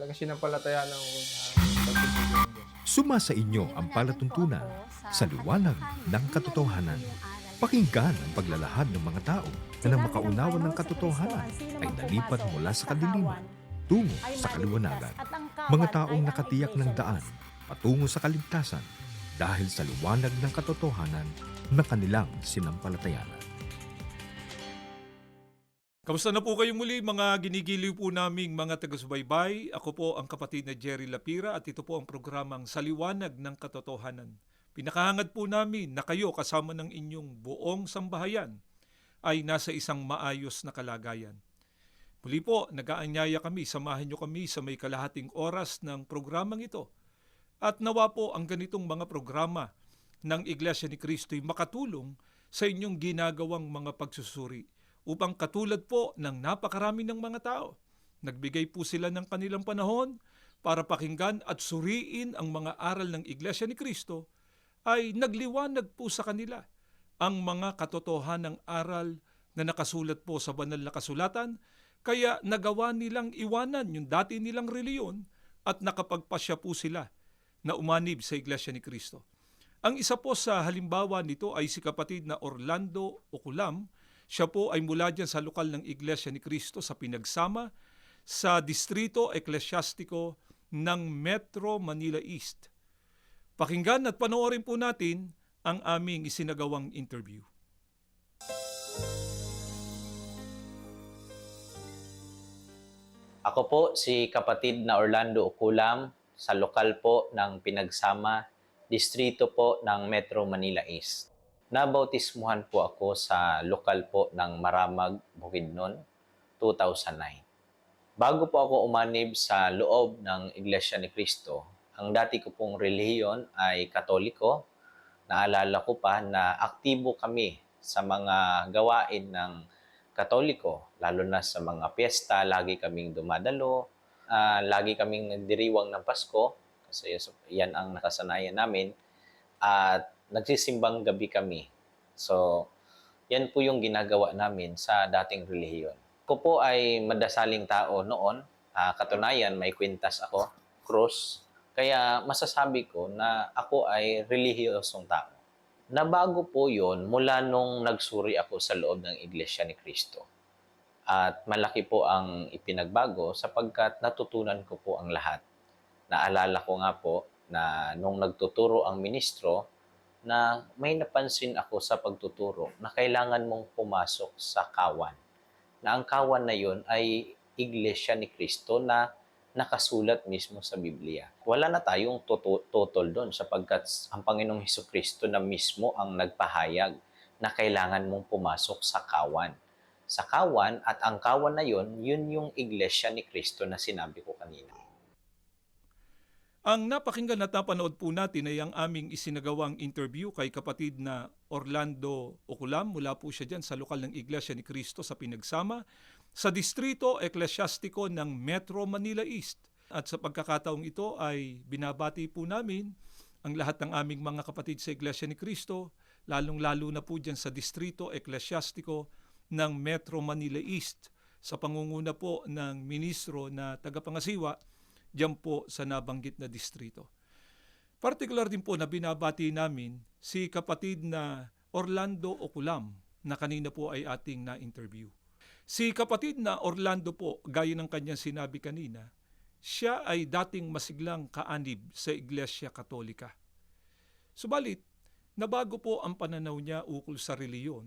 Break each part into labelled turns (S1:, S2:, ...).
S1: Talaga sinampalataya ng uh.
S2: Suma sa inyo ang palatuntunan sa liwanag ng katotohanan. Pakinggan ang paglalahad ng mga tao na nang makaunawa ng katotohanan ay nalipat mula sa kadiliman tungo sa kaliwanagan. Mga taong nakatiyak ng daan patungo sa kaligtasan dahil sa liwanag ng katotohanan na kanilang sinampalatayanan.
S3: Kamusta na po kayo muli mga ginigiliw po naming mga taga-subaybay? Ako po ang kapatid na Jerry Lapira at ito po ang programang Saliwanag ng Katotohanan. Pinakahangad po namin na kayo kasama ng inyong buong sambahayan ay nasa isang maayos na kalagayan. Muli po, nagaanyaya kami, samahan nyo kami sa may kalahating oras ng programang ito. At nawa po ang ganitong mga programa ng Iglesia ni Cristo ay makatulong sa inyong ginagawang mga pagsusuri upang katulad po ng napakarami ng mga tao. Nagbigay po sila ng kanilang panahon para pakinggan at suriin ang mga aral ng Iglesia ni Kristo ay nagliwanag po sa kanila ang mga katotohanang aral na nakasulat po sa banal na kasulatan kaya nagawa nilang iwanan yung dati nilang reliyon at nakapagpasya po sila na umanib sa Iglesia ni Kristo. Ang isa po sa halimbawa nito ay si kapatid na Orlando Oculam. Siya po ay mula dyan sa lokal ng Iglesia ni Cristo sa Pinagsama sa Distrito Eklesyastiko ng Metro Manila East. Pakinggan at panoorin po natin ang aming isinagawang interview.
S4: Ako po si kapatid na Orlando Ukulam sa lokal po ng Pinagsama, distrito po ng Metro Manila East. Nabautismuhan po ako sa lokal po ng Maramag, Bukidnon, 2009. Bago po ako umanib sa loob ng Iglesia ni Cristo, ang dati ko pong relihiyon ay Katoliko. Naalala ko pa na aktibo kami sa mga gawain ng Katoliko, lalo na sa mga piyesta, lagi kaming dumadalo, ah, lagi kaming nagdiriwang ng Pasko, kasi yan ang nakasanayan namin, at nagsisimbang gabi kami. So, yan po yung ginagawa namin sa dating relihiyon. Ako po ay madasaling tao noon, Ah, katunayan may kwintas ako, cross, kaya masasabi ko na ako ay relihiyosong tao. Nabago po yon mula nung nagsuri ako sa loob ng Iglesia ni Cristo. At malaki po ang ipinagbago sapagkat natutunan ko po ang lahat. Naalala ko nga po na nung nagtuturo ang ministro, na may napansin ako sa pagtuturo na kailangan mong pumasok sa kawan. Na ang kawan na yon ay Iglesia ni Cristo na nakasulat mismo sa Biblia. Wala na tayong totol doon sapagkat ang Panginoong Heso Kristo na mismo ang nagpahayag na kailangan mong pumasok sa kawan. Sa kawan at ang kawan na yon, yun yung Iglesia ni Kristo na sinabi ko kanina.
S3: Ang napakinggan at napanood po natin ay ang aming isinagawang interview kay kapatid na Orlando Oculam. Mula po siya dyan sa lokal ng Iglesia ni Cristo sa Pinagsama sa Distrito Eklesyastiko ng Metro Manila East. At sa pagkakataong ito ay binabati po namin ang lahat ng aming mga kapatid sa Iglesia ni Cristo, lalong-lalo na po dyan sa Distrito Eklesyastiko ng Metro Manila East sa pangunguna po ng ministro na tagapangasiwa diyan po sa nabanggit na distrito. Partikular din po na binabati namin si kapatid na Orlando Oculam na kanina po ay ating na-interview. Si kapatid na Orlando po, gaya ng kanyang sinabi kanina, siya ay dating masiglang kaanib sa Iglesia Katolika. Subalit, nabago po ang pananaw niya ukol sa reliyon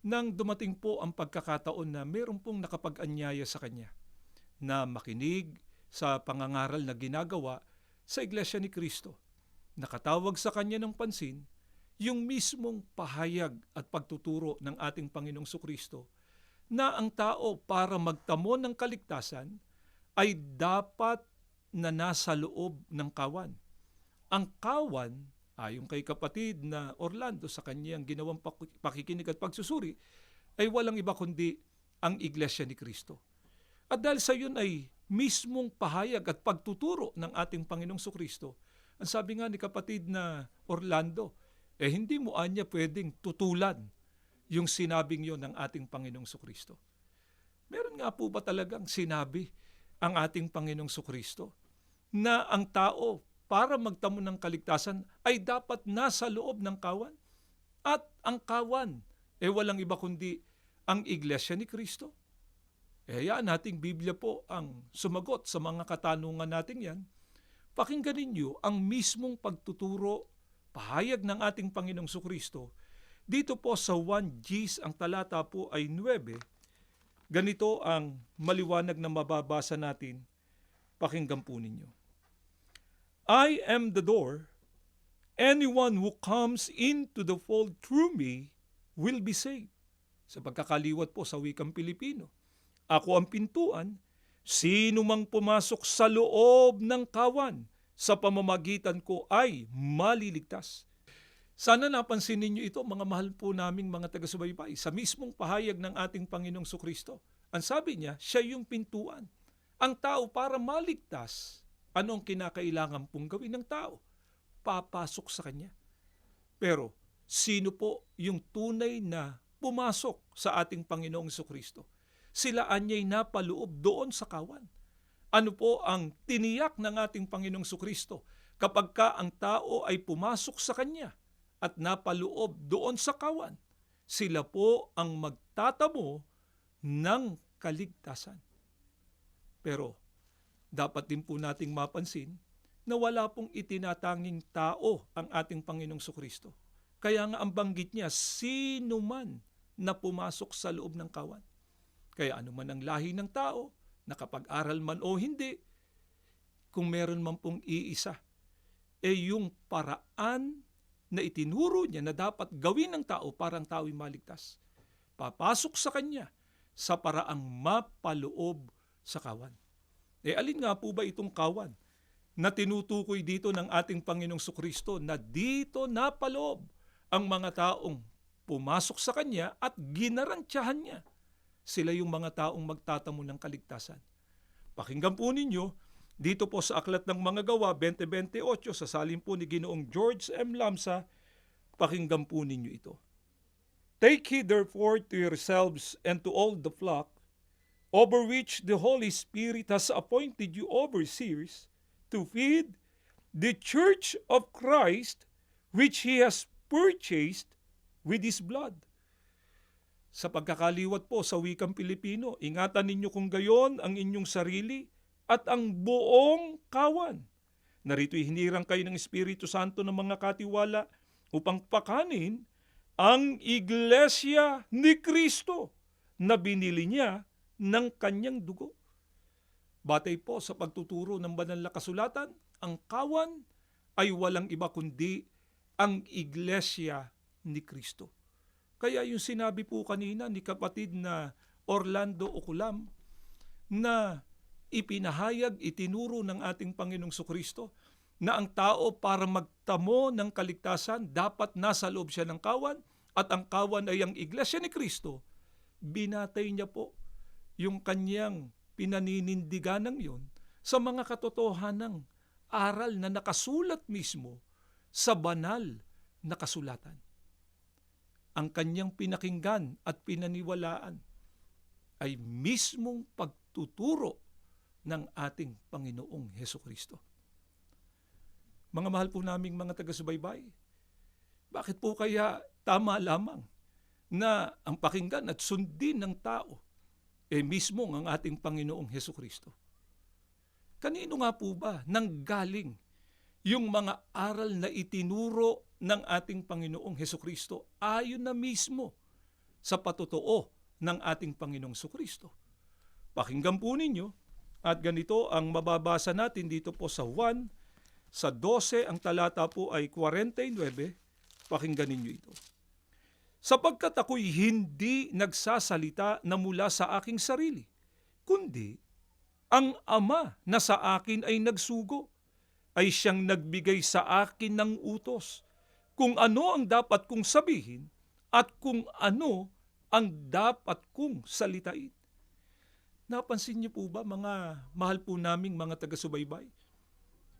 S3: nang dumating po ang pagkakataon na meron pong nakapag-anyaya sa kanya na makinig sa pangangaral na ginagawa sa Iglesia ni Kristo. Nakatawag sa kanya ng pansin yung mismong pahayag at pagtuturo ng ating Panginoong Sukristo na ang tao para magtamo ng kaligtasan ay dapat na nasa loob ng kawan. Ang kawan, ayon kay kapatid na Orlando sa kanyang ginawang pak- pakikinig at pagsusuri, ay walang iba kundi ang Iglesia ni Kristo. At dahil sa yun ay mismong pahayag at pagtuturo ng ating Panginoong Sukristo, ang sabi nga ni kapatid na Orlando, eh hindi mo anya pwedeng tutulan yung sinabing yon ng ating Panginoong Sukristo. Meron nga po ba talagang sinabi ang ating Panginoong Sukristo na ang tao para magtamo ng kaligtasan ay dapat nasa loob ng kawan. At ang kawan, eh walang iba kundi ang Iglesia ni Kristo. Eh yan, ating Biblia po ang sumagot sa mga katanungan natin yan. Pakinggan ninyo ang mismong pagtuturo, pahayag ng ating Panginoong Sukristo. Dito po sa 1 Gs, ang talata po ay 9. Ganito ang maliwanag na mababasa natin. Pakinggan po ninyo. I am the door. Anyone who comes into the fold through me will be saved. Sa pagkakaliwat po sa wikang Pilipino. Ako ang pintuan. Sino mang pumasok sa loob ng kawan sa pamamagitan ko ay maliligtas. Sana napansin ninyo ito, mga mahal po naming mga taga-subaybay, sa mismong pahayag ng ating Panginoong Sukristo. Ang sabi niya, siya yung pintuan. Ang tao para maligtas, anong kinakailangan pong gawin ng tao? Papasok sa Kanya. Pero, sino po yung tunay na pumasok sa ating Panginoong Sukristo? Sila anyay napaloob doon sa kawan. Ano po ang tiniyak ng ating Panginoong Sukristo kapag ka ang tao ay pumasok sa Kanya at napaloob doon sa kawan? Sila po ang magtatamo ng kaligtasan. Pero dapat din po nating mapansin na wala pong itinatanging tao ang ating Panginoong Sukristo. Kaya nga ang banggit niya, sino man na pumasok sa loob ng kawan. Kaya ano man ang lahi ng tao, nakapag-aral man o hindi, kung meron man pong iisa, eh yung paraan na itinuro niya na dapat gawin ng tao para ang tao'y maligtas. Papasok sa kanya sa paraang mapaloob sa kawan. Eh alin nga po ba itong kawan na tinutukoy dito ng ating Panginoong Sukristo na dito napaloob ang mga taong pumasok sa Kanya at ginarantyahan niya. Sila yung mga taong magtatamo ng kaligtasan. Pakinggan po ninyo, dito po sa Aklat ng Mga Gawa 2028 sa salin po ni Ginoong George M. Lamsa, pakinggan po ninyo ito. Take heed therefore to yourselves and to all the flock, over which the Holy Spirit has appointed you overseers, to feed the church of Christ, which He has purchased with His blood. Sa pagkakaliwat po sa wikang Pilipino, ingatan ninyo kung gayon ang inyong sarili at ang buong kawan. Narito'y hinirang kayo ng Espiritu Santo ng mga katiwala upang pakanin ang iglesia ni Kristo na binili niya ng kanyang dugo. Batay po sa pagtuturo ng banal na kasulatan, ang kawan ay walang iba kundi ang iglesia ni Kristo. Kaya yung sinabi po kanina ni kapatid na Orlando Oculam na ipinahayag, itinuro ng ating Panginoong Sukristo na ang tao para magtamo ng kaligtasan dapat nasa loob siya ng kawan at ang kawan ay ang iglesia ni Kristo, binatay niya po yung kanyang pinaninindigan ng yon sa mga katotohanang aral na nakasulat mismo sa banal na kasulatan. Ang kanyang pinakinggan at pinaniwalaan ay mismong pagtuturo ng ating Panginoong Heso Kristo. Mga mahal po naming mga taga-subaybay, bakit po kaya tama lamang na ang pakinggan at sundin ng tao eh mismo ang ating Panginoong Heso Kristo? Kanino nga po ba nanggaling yung mga aral na itinuro ng ating Panginoong Heso Kristo ayon na mismo sa patotoo ng ating Panginoong Kristo? Pakinggan po ninyo at ganito ang mababasa natin dito po sa 1, sa 12, ang talata po ay 49. Pakinggan ninyo ito. Sapagkat ako'y hindi nagsasalita na mula sa aking sarili, kundi ang Ama na sa akin ay nagsugo, ay siyang nagbigay sa akin ng utos kung ano ang dapat kong sabihin at kung ano ang dapat kong salitain. Napansin niyo po ba mga mahal po naming mga taga-subaybay?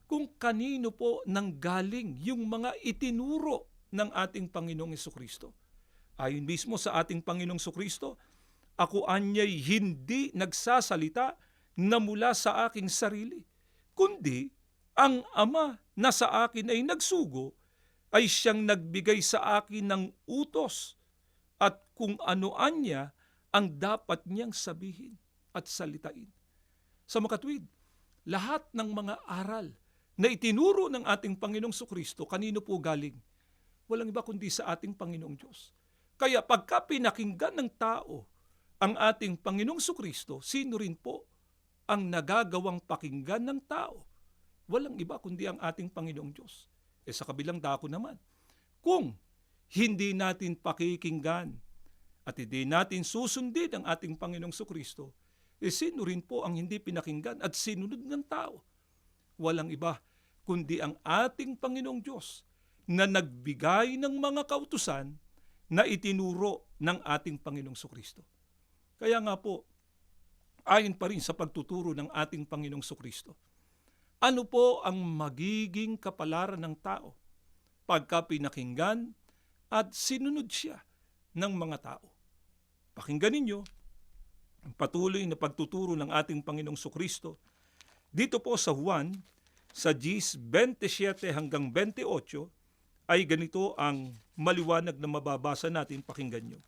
S3: Kung kanino po nanggaling yung mga itinuro ng ating Panginoong Kristo. Ayon mismo sa ating Panginoong Kristo, ako anyay hindi nagsasalita na mula sa aking sarili, kundi ang Ama na sa akin ay nagsugo ay siyang nagbigay sa akin ng utos at kung anoan niya ang dapat niyang sabihin at salitain. Sa makatwid, lahat ng mga aral na itinuro ng ating Panginoong Sukristo, kanino po galing? Walang iba kundi sa ating Panginoong Diyos. Kaya pagka pinakinggan ng tao ang ating Panginoong Sukristo, sino rin po ang nagagawang pakinggan ng tao? Walang iba kundi ang ating Panginoong Diyos. E sa kabilang dako naman, kung hindi natin pakikinggan at hindi natin susundin ang ating Panginoong Sukristo, eh sino rin po ang hindi pinakinggan at sinunod ng tao? Walang iba kundi ang ating Panginoong Diyos na nagbigay ng mga kautusan na itinuro ng ating Panginoong Sukristo. Kaya nga po, ayon pa rin sa pagtuturo ng ating Panginoong Sukristo, ano po ang magiging kapalaran ng tao pagka pinakinggan at sinunod siya ng mga tao? Pakinggan ninyo ang patuloy na pagtuturo ng ating Panginoong Sukristo dito po sa Juan, sa Gs 27 hanggang 28, ay ganito ang maliwanag na mababasa natin pakinggan nyo.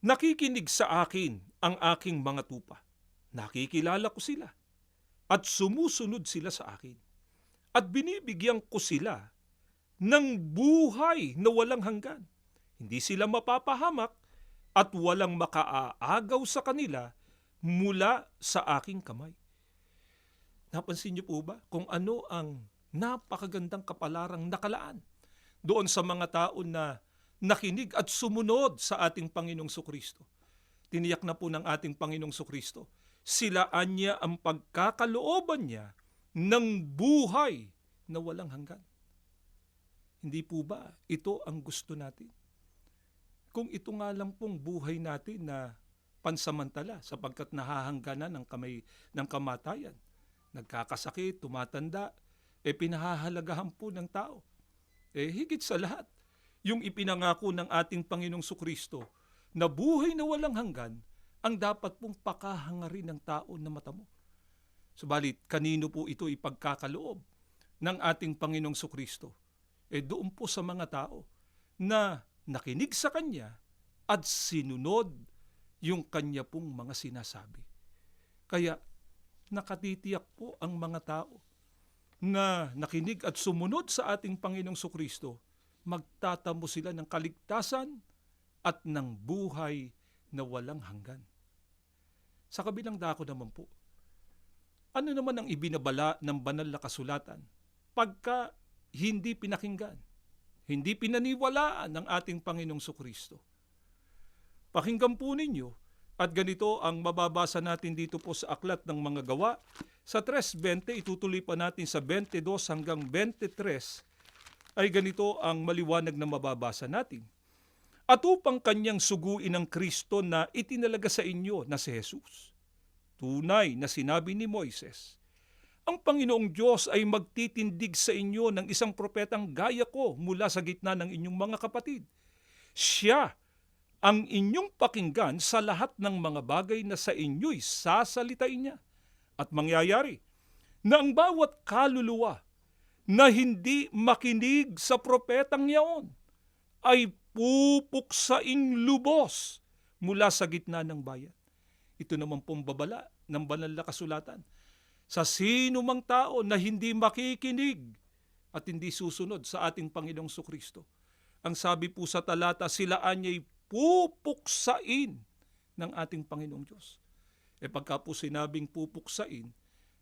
S3: Nakikinig sa akin ang aking mga tupa. Nakikilala ko sila. At sumusunod sila sa akin. At binibigyan ko sila ng buhay na walang hanggan. Hindi sila mapapahamak at walang makaaagaw sa kanila mula sa aking kamay. Napansin niyo po ba kung ano ang napakagandang kapalarang nakalaan doon sa mga tao na nakinig at sumunod sa ating Panginoong Sukristo. Tiniyak na po ng ating Panginoong Sukristo, silaan niya ang pagkakalooban niya ng buhay na walang hanggan. Hindi po ba ito ang gusto natin? Kung ito nga lang pong buhay natin na pansamantala sapagkat nahahangganan ng kamay ng kamatayan, nagkakasakit, tumatanda, eh pinahahalagahan po ng tao. Eh higit sa lahat, yung ipinangako ng ating Panginoong Sukristo na buhay na walang hanggan ang dapat pong pakahangarin ng tao na matamo. Subalit, kanino po ito ipagkakaloob ng ating Panginoong Sukristo? Eh doon po sa mga tao na nakinig sa Kanya at sinunod yung Kanya pong mga sinasabi. Kaya nakatitiyak po ang mga tao na nakinig at sumunod sa ating Panginoong Sukristo, magtatamo sila ng kaligtasan at ng buhay na walang hanggan. Sa kabilang dako naman po, ano naman ang ibinabala ng banal na kasulatan pagka hindi pinakinggan, hindi pinaniwalaan ng ating Panginoong Sukristo? Pakinggan po ninyo at ganito ang mababasa natin dito po sa aklat ng mga gawa. Sa 3.20, itutuloy pa natin sa 22 hanggang 23, ay ganito ang maliwanag na mababasa natin. At upang kanyang suguin ang Kristo na itinalaga sa inyo na si Jesus. Tunay na sinabi ni Moises, ang Panginoong Diyos ay magtitindig sa inyo ng isang propetang gaya ko mula sa gitna ng inyong mga kapatid. Siya ang inyong pakinggan sa lahat ng mga bagay na sa inyo'y sasalitain niya. At mangyayari na ang bawat kaluluwa na hindi makinig sa propetang yaon ay pupuksaing lubos mula sa gitna ng bayan. Ito naman pong babala ng banal na kasulatan. Sa sino mang tao na hindi makikinig at hindi susunod sa ating Panginoong Sukristo. Ang sabi po sa talata, sila anya'y pupuksain ng ating Panginoong Diyos. E pagka po sinabing pupuksain,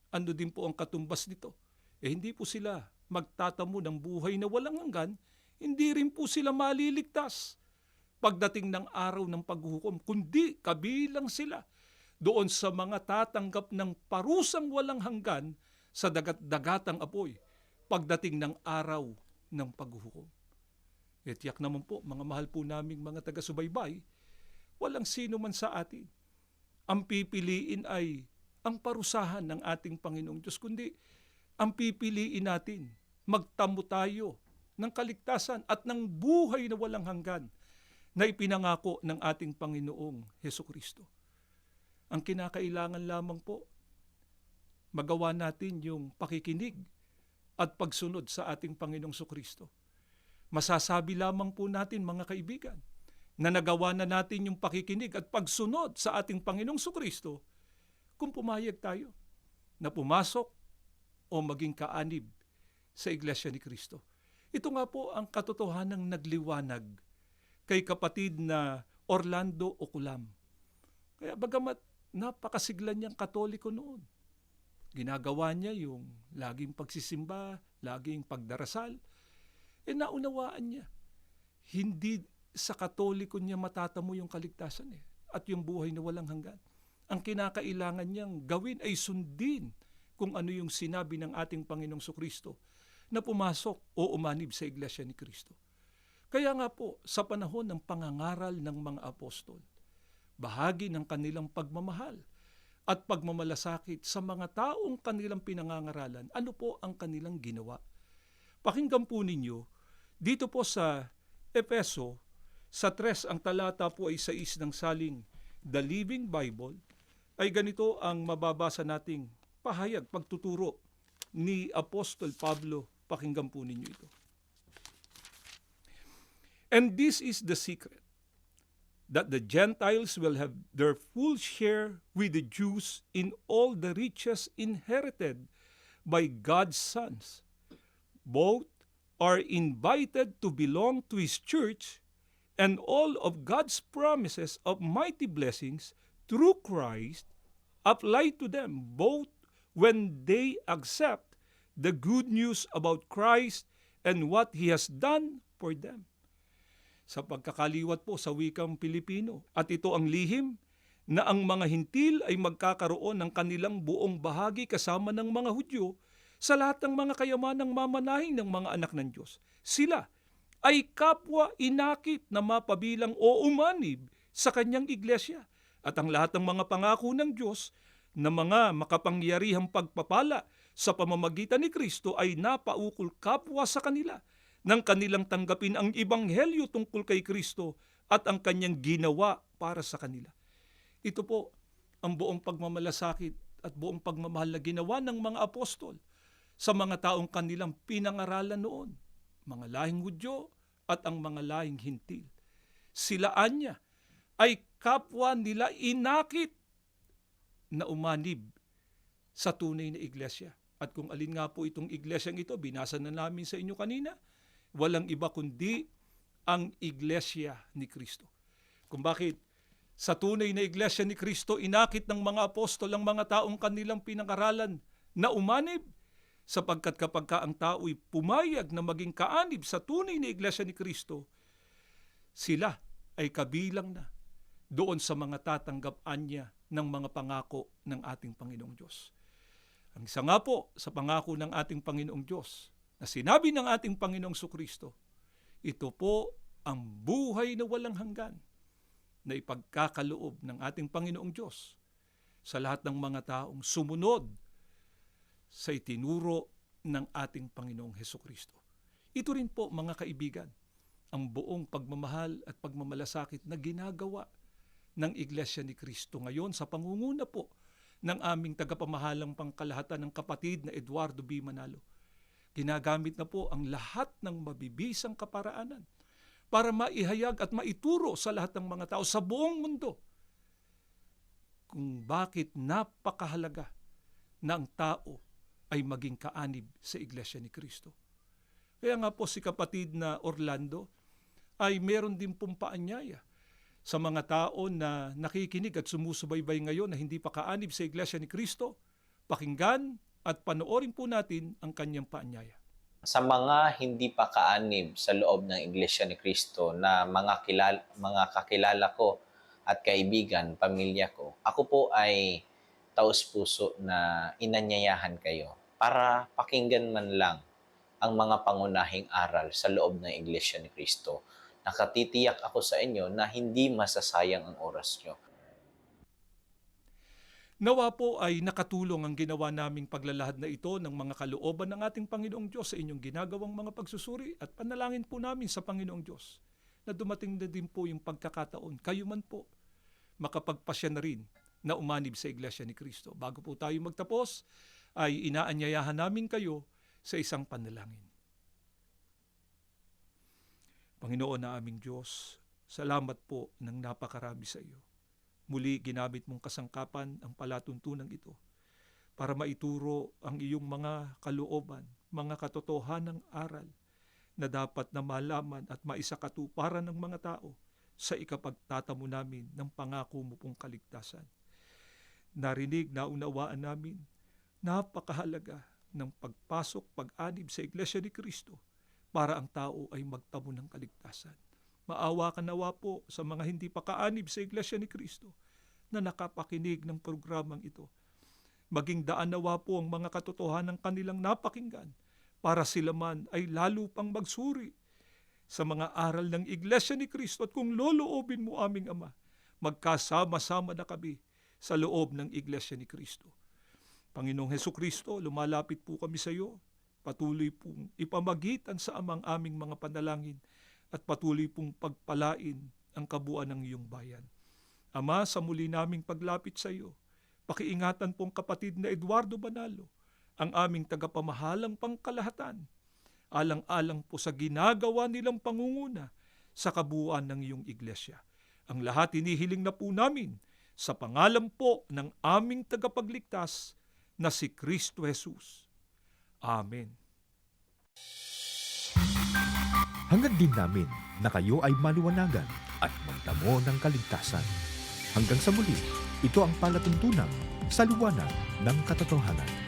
S3: ano din po ang katumbas nito? Eh hindi po sila magtatamo ng buhay na walang hanggan, hindi rin po sila maliligtas pagdating ng araw ng paghuhukom, kundi kabilang sila doon sa mga tatanggap ng parusang walang hanggan sa dagat-dagatang apoy pagdating ng araw ng paghuhukom. E tiyak naman po, mga mahal po naming mga taga-subaybay, walang sino man sa atin. Ang pipiliin ay ang parusahan ng ating Panginoong Diyos, kundi ang pipiliin natin, magtamo tayo ng kaligtasan at ng buhay na walang hanggan na ipinangako ng ating Panginoong Heso Kristo. Ang kinakailangan lamang po, magawa natin yung pakikinig at pagsunod sa ating Panginoong Sukristo. Masasabi lamang po natin mga kaibigan na nagawa na natin yung pakikinig at pagsunod sa ating Panginoong Sukristo kung pumayag tayo na pumasok o maging kaanib sa Iglesia ni Kristo. Ito nga po ang katotohanang nagliwanag kay kapatid na Orlando Oculam. Kaya bagamat napakasigla niyang katoliko noon, ginagawa niya yung laging pagsisimba, laging pagdarasal, eh naunawaan niya. Hindi sa katoliko niya matatamo yung kaligtasan eh, at yung buhay na walang hanggan. Ang kinakailangan niyang gawin ay sundin kung ano yung sinabi ng ating Panginoong Sukristo na pumasok o umanib sa Iglesia ni Kristo. Kaya nga po, sa panahon ng pangangaral ng mga apostol, bahagi ng kanilang pagmamahal at pagmamalasakit sa mga taong kanilang pinangangaralan, ano po ang kanilang ginawa? Pakinggan po ninyo, dito po sa Epeso, sa tres ang talata po ay sais ng saling The Living Bible, ay ganito ang mababasa nating pahayag, pagtuturo ni Apostol Pablo. Pakinggan po ninyo ito. And this is the secret that the Gentiles will have their full share with the Jews in all the riches inherited by God's sons. Both are invited to belong to His church, and all of God's promises of mighty blessings through Christ apply to them both when they accept the good news about Christ and what He has done for them sa pagkakaliwat po sa wikang Pilipino. At ito ang lihim na ang mga hintil ay magkakaroon ng kanilang buong bahagi kasama ng mga Hudyo sa lahat ng mga kayamanang mamanahing ng mga anak ng Diyos. Sila ay kapwa inakit na mapabilang o umanib sa kanyang iglesia. At ang lahat ng mga pangako ng Diyos na mga makapangyarihang pagpapala sa pamamagitan ni Kristo ay napaukol kapwa sa kanila nang kanilang tanggapin ang ibanghelyo tungkol kay Kristo at ang kanyang ginawa para sa kanila. Ito po ang buong pagmamalasakit at buong pagmamahal na ginawa ng mga apostol sa mga taong kanilang pinangaralan noon, mga lahing Hudyo at ang mga lahing hintil. Sila anya ay kapwa nila inakit na umanib sa tunay na iglesia. At kung alin nga po itong iglesyang ito, binasa na namin sa inyo kanina, walang iba kundi ang iglesia ni Kristo. Kung bakit sa tunay na iglesia ni Kristo, inakit ng mga apostol ang mga taong kanilang pinangaralan na umanib sapagkat kapag ka ang tao'y pumayag na maging kaanib sa tunay na iglesia ni Kristo, sila ay kabilang na doon sa mga tatanggap niya ng mga pangako ng ating Panginoong Diyos. Ang isa nga po sa pangako ng ating Panginoong Diyos na sinabi ng ating Panginoong Sukristo, ito po ang buhay na walang hanggan na ipagkakaloob ng ating Panginoong Diyos sa lahat ng mga taong sumunod sa itinuro ng ating Panginoong Heso Kristo. Ito rin po mga kaibigan, ang buong pagmamahal at pagmamalasakit na ginagawa ng Iglesia ni Kristo ngayon sa pangunguna po ng aming tagapamahalang pangkalahatan ng kapatid na Eduardo B. Manalo. Ginagamit na po ang lahat ng mabibisang kaparaanan para maihayag at maituro sa lahat ng mga tao sa buong mundo kung bakit napakahalaga na tao ay maging kaanib sa Iglesia ni Kristo. Kaya nga po si kapatid na Orlando ay meron din pong paanyaya sa mga tao na nakikinig at sumusubaybay ngayon na hindi pa kaanib sa Iglesia ni Kristo, pakinggan at panoorin po natin ang kanyang paanyaya.
S4: Sa mga hindi pa kaanib sa loob ng Iglesia ni Kristo na mga, kilala, mga kakilala ko at kaibigan, pamilya ko, ako po ay taus-puso na inanyayahan kayo para pakinggan man lang ang mga pangunahing aral sa loob ng Iglesia ni Kristo. Nakatitiyak ako sa inyo na hindi masasayang ang oras nyo.
S3: Nawa po ay nakatulong ang ginawa naming paglalahad na ito ng mga kalooban ng ating Panginoong Diyos sa inyong ginagawang mga pagsusuri at panalangin po namin sa Panginoong Diyos na dumating na din po yung pagkakataon, kayo man po, makapagpasya na rin na umanib sa Iglesia ni Kristo. Bago po tayo magtapos, ay inaanyayahan namin kayo sa isang panalangin. Panginoon na aming Diyos, salamat po ng napakarami sa iyo. Muli ginamit mong kasangkapan ang palatuntunan ito para maituro ang iyong mga kalooban, mga katotohanang aral na dapat na malaman at maisakatuparan ng mga tao sa ikapagtatamo namin ng pangako mo pong kaligtasan. Narinig na unawaan namin, napakahalaga ng pagpasok, pag-anib sa Iglesia ni Kristo para ang tao ay magtamo ng kaligtasan. Maawa ka nawa po sa mga hindi pa kaanib sa Iglesia ni Kristo na nakapakinig ng programang ito. Maging daan nawa po ang mga katotohanan ng kanilang napakinggan para sila man ay lalo pang magsuri sa mga aral ng Iglesia ni Kristo at kung loloobin mo aming Ama, magkasama-sama na kami sa loob ng Iglesia ni Kristo. Panginoong Heso Kristo, lumalapit po kami sa iyo. Patuloy pong ipamagitan sa amang aming mga panalangin at patuloy pong pagpalain ang kabuuan ng iyong bayan. Ama, sa muli naming paglapit sa iyo, pakiingatan pong kapatid na Eduardo Banalo, ang aming tagapamahalang pangkalahatan, alang-alang po sa ginagawa nilang pangunguna sa kabuuan ng iyong iglesia. Ang lahat hinihiling na po namin sa pangalan po ng aming tagapagligtas na si Kristo Jesus. Amen.
S2: Hangad din namin na kayo ay maliwanagan at magtamo ng kaligtasan. Hanggang sa muli, ito ang palatuntunan sa liwanag ng katotohanan.